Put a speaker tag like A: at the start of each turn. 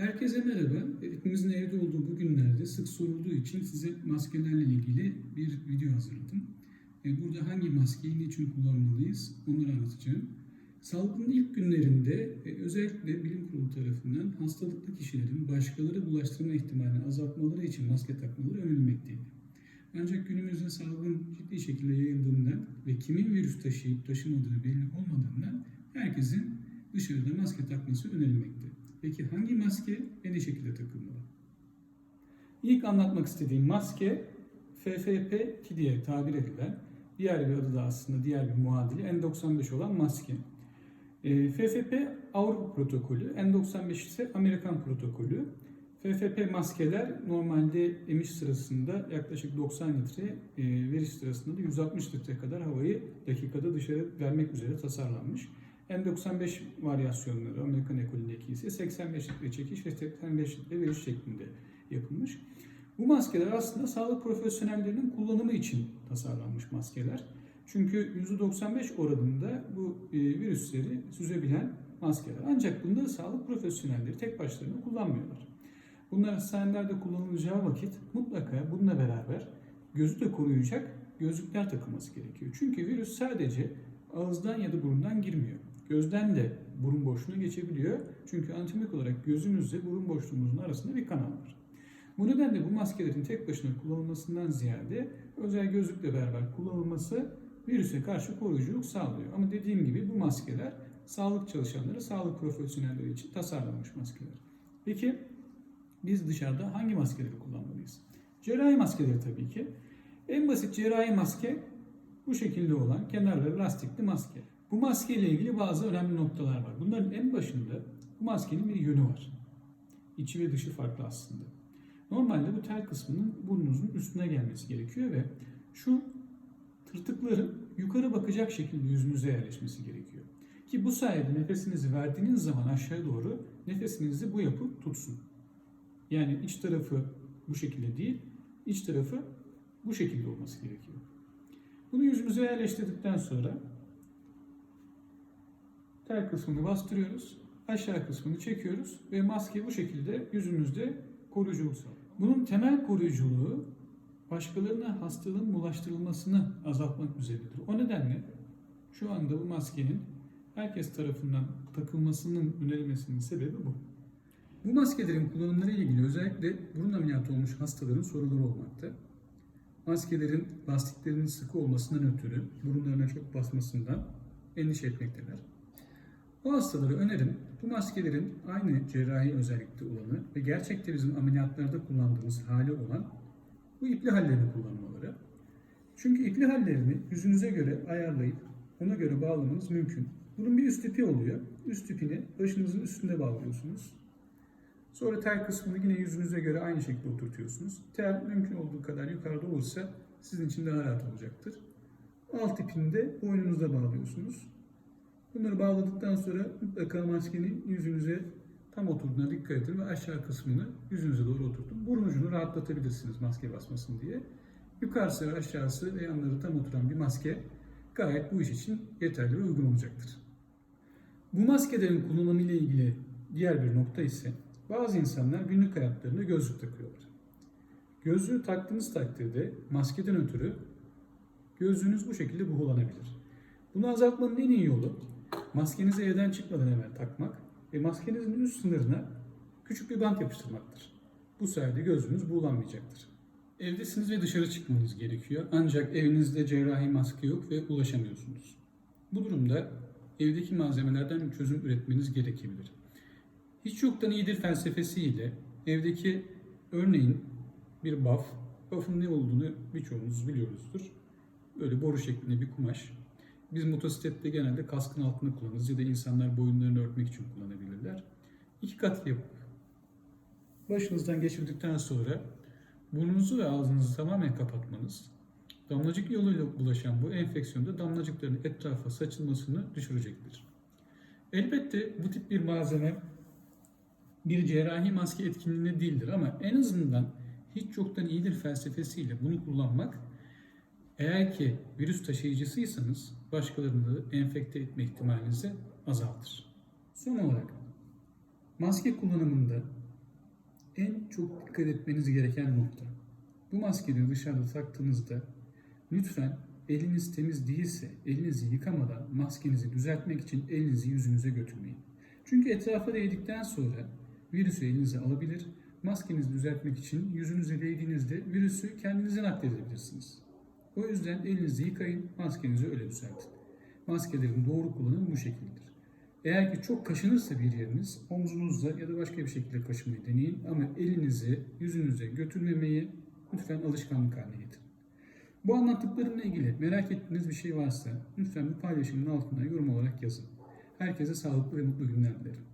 A: Herkese merhaba. Hepimizin evde olduğu bu günlerde sık sorulduğu için size maskelerle ilgili bir video hazırladım. E, Burada hangi maskeyi niçin kullanmalıyız onları anlatacağım. Salgının ilk günlerinde e, özellikle bilim kurulu tarafından hastalıklı kişilerin başkaları bulaştırma ihtimalini azaltmaları için maske takmaları önerilmekteydi. Ancak günümüzde salgın ciddi şekilde yayıldığından ve kimin virüs taşıyıp taşımadığı belli olmadığından herkesin dışarıda maske takması önerilmekte. Peki hangi maske ve ne şekilde takılmalı? İlk anlatmak istediğim maske FFP2 diye tabir edilen diğer bir adı da aslında diğer bir muadili N95 olan maske. E, FFP Avrupa protokolü, N95 ise Amerikan protokolü. FFP maskeler normalde emiş sırasında yaklaşık 90 litre, e, veriş sırasında da 160 litre kadar havayı dakikada dışarı vermek üzere tasarlanmış. N95 varyasyonları Amerikan ekolündeki ise 85 litre çekiş ve 85 litre veriş şeklinde yapılmış. Bu maskeler aslında sağlık profesyonellerinin kullanımı için tasarlanmış maskeler. Çünkü %95 oranında bu e, virüsleri süzebilen maskeler. Ancak bunları sağlık profesyonelleri tek başlarına kullanmıyorlar. Bunlar hastanelerde kullanılacağı vakit mutlaka bununla beraber gözü de koruyacak gözlükler takılması gerekiyor. Çünkü virüs sadece ağızdan ya da burundan girmiyor. Gözden de burun boşluğuna geçebiliyor. Çünkü anatomik olarak gözümüzle burun boşluğumuzun arasında bir kanal var. Bu nedenle bu maskelerin tek başına kullanılmasından ziyade özel gözlükle beraber kullanılması virüse karşı koruyuculuk sağlıyor. Ama dediğim gibi bu maskeler sağlık çalışanları, sağlık profesyonelleri için tasarlanmış maskeler. Peki biz dışarıda hangi maskeleri kullanmalıyız? Cerrahi maskeleri tabii ki. En basit cerrahi maske bu şekilde olan kenarları lastikli maske. Bu maske ile ilgili bazı önemli noktalar var. Bunların en başında bu maskenin bir yönü var. İçi ve dışı farklı aslında. Normalde bu tel kısmının burnunuzun üstüne gelmesi gerekiyor ve şu tırtıkların yukarı bakacak şekilde yüzünüze yerleşmesi gerekiyor. Ki bu sayede nefesinizi verdiğiniz zaman aşağı doğru nefesinizi bu yapı tutsun. Yani iç tarafı bu şekilde değil, iç tarafı bu şekilde olması gerekiyor. Bunu yüzümüze yerleştirdikten sonra tel kısmını bastırıyoruz, aşağı kısmını çekiyoruz ve maske bu şekilde yüzümüzde koruyuculuk sağlıyor. Bunun temel koruyuculuğu başkalarına hastalığın bulaştırılmasını azaltmak üzerinedir. O nedenle şu anda bu maskenin herkes tarafından takılmasının önerilmesinin sebebi bu. Bu maskelerin kullanımları ile ilgili özellikle burun ameliyatı olmuş hastaların soruları olmakta. Maskelerin lastiklerinin sıkı olmasından ötürü burunlarına çok basmasından endişe etmekteler. Bu hastalara önerim bu maskelerin aynı cerrahi özellikte olanı ve gerçekte bizim ameliyatlarda kullandığımız hali olan bu ipli hallerini kullanmaları. Çünkü ipli hallerini yüzünüze göre ayarlayıp ona göre bağlamanız mümkün. Bunun bir üst ipi oluyor. Üst ipini başınızın üstünde bağlıyorsunuz. Sonra tel kısmını yine yüzünüze göre aynı şekilde oturtuyorsunuz. Tel mümkün olduğu kadar yukarıda olursa sizin için daha rahat olacaktır. Alt ipini de boynunuzda bağlıyorsunuz. Bunları bağladıktan sonra mutlaka maskenin yüzünüze tam oturduğuna dikkat edin ve aşağı kısmını yüzünüze doğru oturtun. Burun ucunu rahatlatabilirsiniz maske basmasın diye. Yukarısı ve aşağısı ve yanları tam oturan bir maske gayet bu iş için yeterli ve uygun olacaktır. Bu maskelerin kullanımı ile ilgili diğer bir nokta ise bazı insanlar günlük hayatlarında gözlük takıyorlar. Gözlüğü taktığınız takdirde maskeden ötürü gözlüğünüz bu şekilde buğulanabilir. Bunu azaltmanın en iyi yolu maskenizi evden çıkmadan evvel takmak ve maskenizin üst sınırına küçük bir bant yapıştırmaktır. Bu sayede gözlüğünüz buğulanmayacaktır. Evdesiniz ve dışarı çıkmanız gerekiyor ancak evinizde cerrahi maske yok ve ulaşamıyorsunuz. Bu durumda evdeki malzemelerden bir çözüm üretmeniz gerekebilir. Hiç yoktan iyidir felsefesiyle evdeki örneğin bir baf, bafın ne olduğunu birçoğumuz biliyoruzdur. Böyle boru şeklinde bir kumaş. Biz motosiklette genelde kaskın altında kullanırız ya da insanlar boyunlarını örtmek için kullanabilirler. İki kat yapıp başınızdan geçirdikten sonra burnunuzu ve ağzınızı tamamen kapatmanız damlacık yoluyla bulaşan bu enfeksiyonda damlacıkların etrafa saçılmasını düşürecektir. Elbette bu tip bir malzeme bir cerrahi maske etkinliğinde değildir ama en azından hiç yoktan iyidir felsefesiyle bunu kullanmak eğer ki virüs taşıyıcısıysanız başkalarını enfekte etme ihtimalinizi azaltır. Son olarak maske kullanımında en çok dikkat etmeniz gereken nokta. Bu maskeleri dışarıda taktığınızda lütfen eliniz temiz değilse elinizi yıkamadan maskenizi düzeltmek için elinizi yüzünüze götürmeyin. Çünkü etrafa değdikten sonra virüsü elinize alabilir. Maskenizi düzeltmek için yüzünüze değdiğinizde virüsü kendinize nakledebilirsiniz. O yüzden elinizi yıkayın, maskenizi öyle düzeltin. Maskelerin doğru kullanımı bu şekildedir. Eğer ki çok kaşınırsa bir yeriniz, omzunuzla ya da başka bir şekilde kaşımayı deneyin ama elinizi yüzünüze götürmemeyi lütfen alışkanlık haline getirin. Bu anlattıklarımla ilgili merak ettiğiniz bir şey varsa lütfen bu paylaşımın altına yorum olarak yazın. Herkese sağlıklı ve mutlu günler dilerim.